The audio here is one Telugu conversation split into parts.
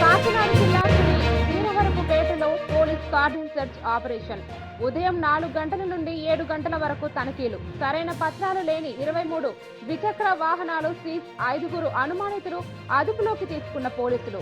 కాకినాడ జిల్లా వీరవరపుపేటలో పోలీస్ కార్డన్ సెర్చ్ ఆపరేషన్. ఉదయం నాలుగు గంటల నుండి ఏడు గంటల వరకు తనిఖీలు. సరైన పత్రాలు లేని ఇరవై మూడు ద్విచక్ర వాహనాలు సీజ్ ఐదుగురు అనుమానితులు అదుపులోకి తీసుకున్న పోలీసులు.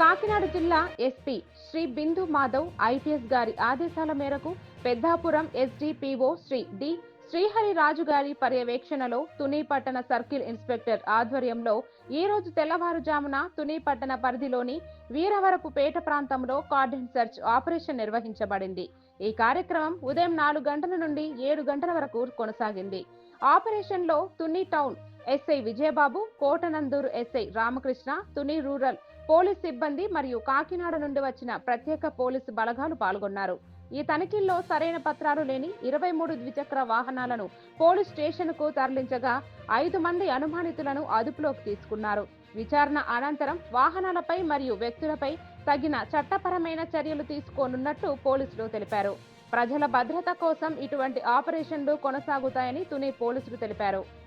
కాకినాడ జిల్లా ఎస్పీ శ్రీ బిందు మాధవ్ ఐటీఎస్ గారి ఆదేశాల మేరకు పెద్దాపురం ఎస్డిపిఓ శ్రీ డి శ్రీహరి రాజు గారి పర్యవేక్షణలో తుని పట్టణ సర్కిల్ ఇన్స్పెక్టర్ ఆధ్వర్యంలో ఈ రోజు తెల్లవారుజామున తుని పట్టణ పరిధిలోని వీరవరపు పేట ప్రాంతంలో కార్డన్ సెర్చ్ ఆపరేషన్ నిర్వహించబడింది. ఈ కార్యక్రమం ఉదయం నాలుగు గంటల నుండి ఏడు గంటల వరకు కొనసాగింది. ఆపరేషన్లో Tuni town SI Vijayababu Kotanandur SI Ramakrishna Tuni rural police సిబ్బంది మరియు కాకినాడ నుండి వచ్చిన ప్రత్యేక పోలీసు బలగాలు పాల్గొన్నారు. ఈ తనిఖీల్లో సరైన పత్రాలు లేని ఇరవై మూడు ద్విచక్ర వాహనాలను పోలీస్ స్టేషన్కు తరలించగా ఐదు మంది అనుమానితులను అదుపులోకి తీసుకున్నారు. విచారణ అనంతరం వాహనాలపై మరియు వ్యక్తులపై తగిన చట్టపరమైన చర్యలు తీసుకోనున్నట్టు పోలీసులు తెలిపారు. ప్రజల భద్రత కోసం ఇటువంటి ఆపరేషన్లు కొనసాగుతాయని తుని పోలీసులు తెలిపారు.